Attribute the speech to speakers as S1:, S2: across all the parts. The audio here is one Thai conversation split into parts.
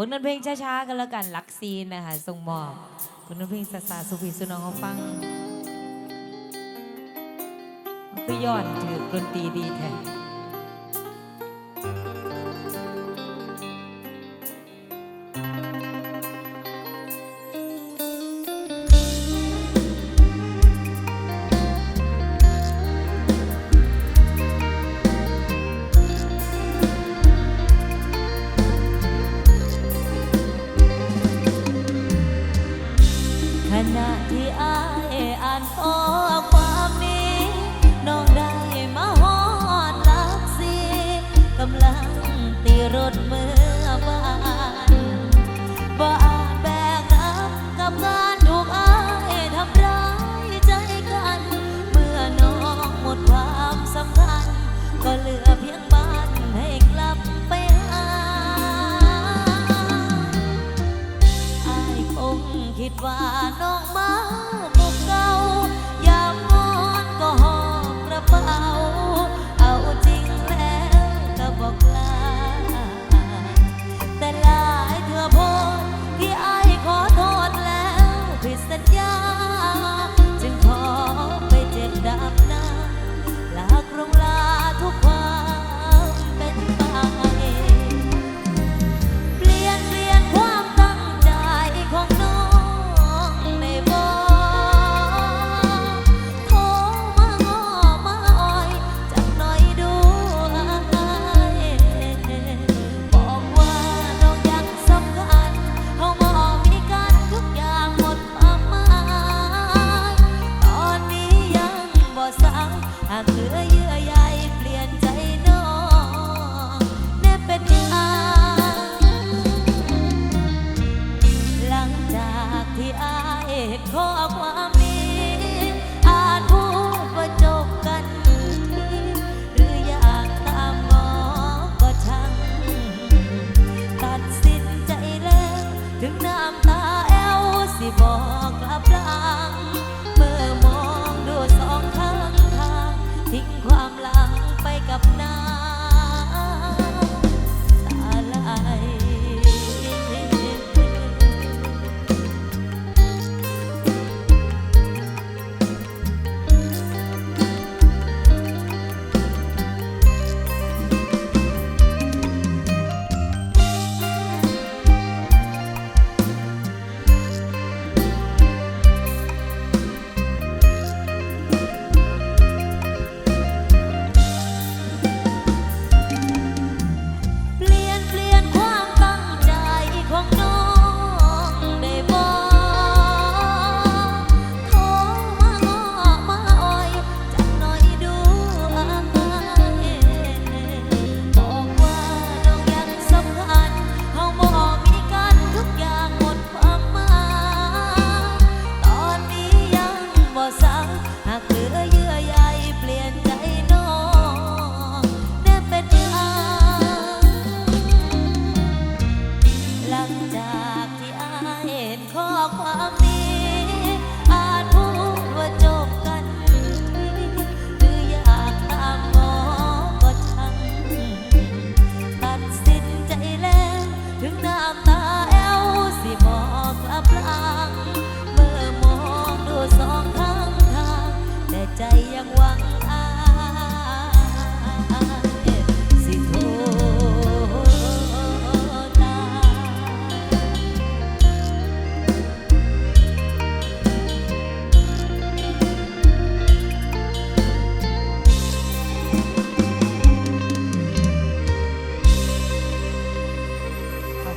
S1: ผลงานเพลงช้าๆกันแล้วกันลักซีนนะคะทรงมอบผลงานเพลงสาสาสุภีสุนองเขาฟังก็ย้อนถือดนตรีดีแท้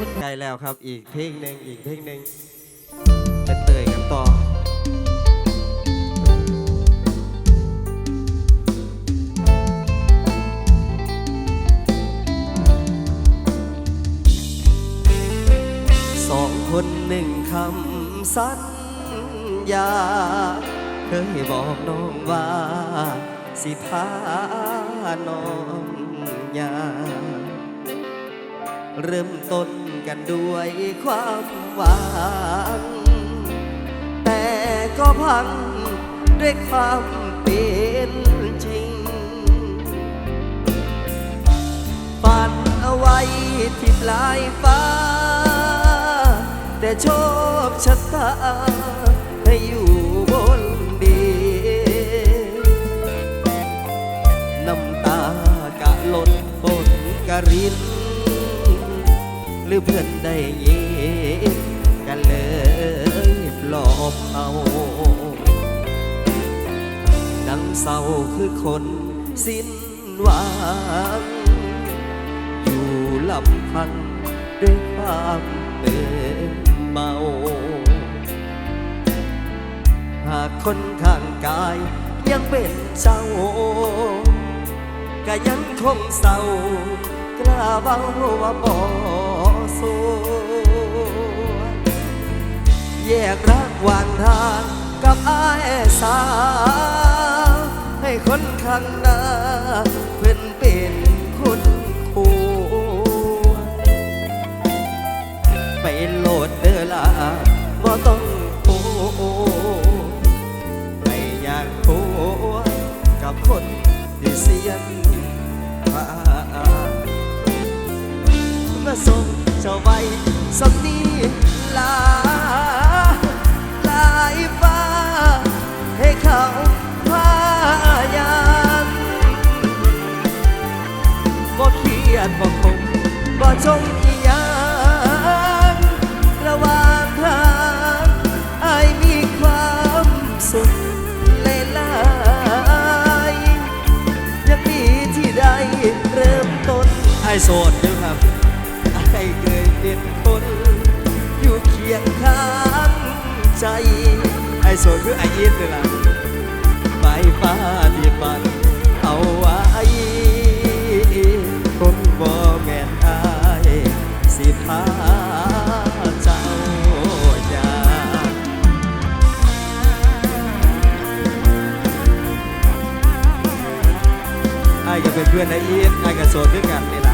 S1: คุณใกล้แล้วค
S2: รับ อีกเพลงหนึ่งอีกเพลงหนึ่งจะเตยกันต่อ สองคนหนึ่งคำสัญญา เคยบอกน้องว่า สิพาน้องยาเริ่มต้น กันด้วยความหวัง แต่ก็พังด้วยความเป็นจริง ฝันเอาไว้ที่ปลายฟ้า แต่โชคชะตาให้อยู่ รือเพื่อนได้ยินกันเลยปลอบเอานังเศร้าคือคนสิ้นหวัง อยู่ลำพังด้วยความเดินเมา หากคนข้างกายยังเป็นเจ้าก็ยังคงเศร้ากล้าเบาว่าบ่ สวแยกรักวางทางกับอายสาว ให้คนข้างหน้าเพื่อนเป็นคนคู่ไปโลดเดือลาบ่ต้อง บ่จงอีหยังระหว่างทางอายมีความสุขเลยลายยังดีที่ได้เริ่มต้นไอายโสดเด้อครับไอายเคยเป็นคน อยู่เคียงข้างใจไอโสดคือไออินเลยล่ะไปฟ้าที่ปัน พื่อนไอ้อีทไอ้ก็โสดด้วยกันนี่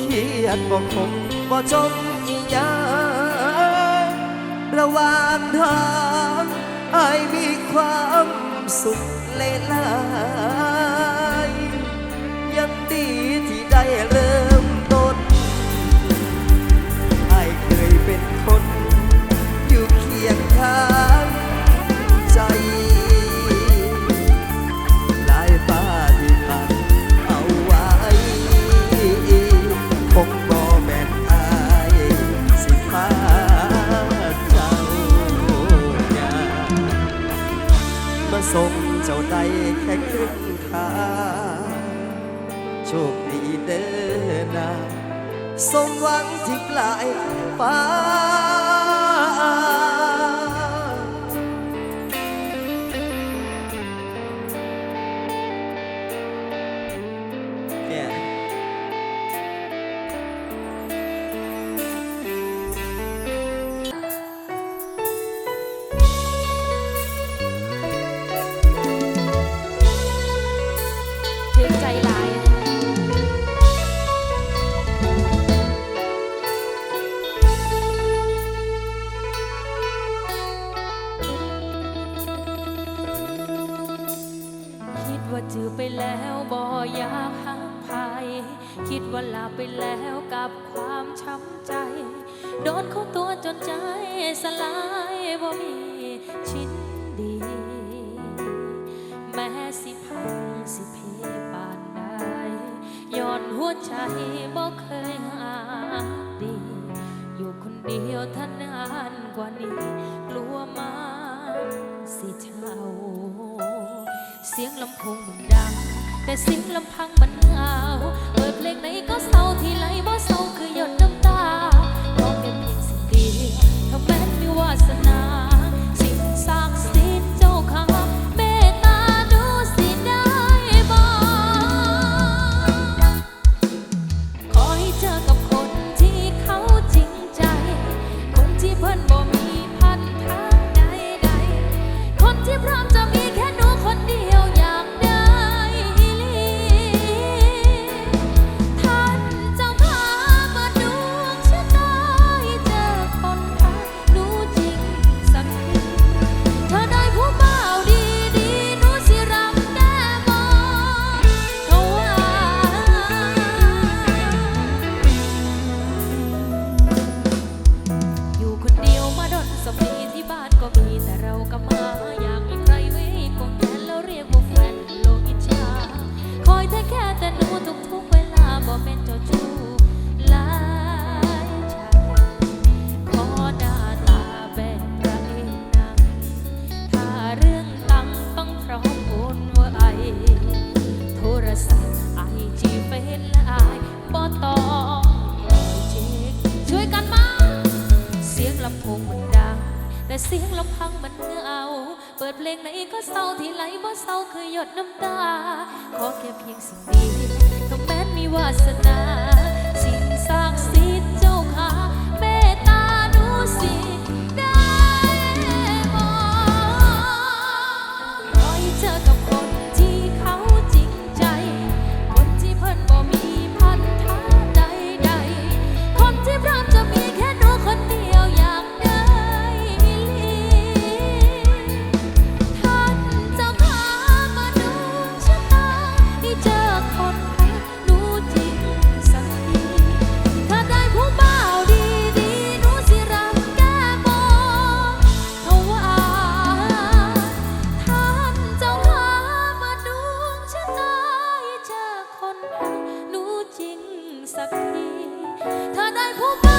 S2: เครียดบ่คงบ่จมอีหยังระหว่างทางไอ้ายมีความสุขเลลายยังดีที่ได้เริ่มต้นไอ้เคยเป็นคนอยู่เคียงข้าง มหวังที่ปลายฟ้า
S3: โดนเขาตัวจนใจสลายบ่มีชิ้นดี แม้สิพังสิเพปานใดย้อนหัวใจบ่เคยหาดี อยู่คนเดียวท่านนานกว่านี้ กลัวมาสิเช่า เสียงลำโพงมันดัง แต่เสียงลำพังมันเหงาเปิดเพลงไหนก็เศร้าที่ไหลบ่เศร้าคือ ดเพลงไหนก็เศร้าที่ไหลบ่เศร้าเคยหยดน้ำตา ขอแค่เพียงสิ่งดีต้องแม้นมีวาสนา สิ่งสร้างสี จริงสักที ถ้าได้ผู้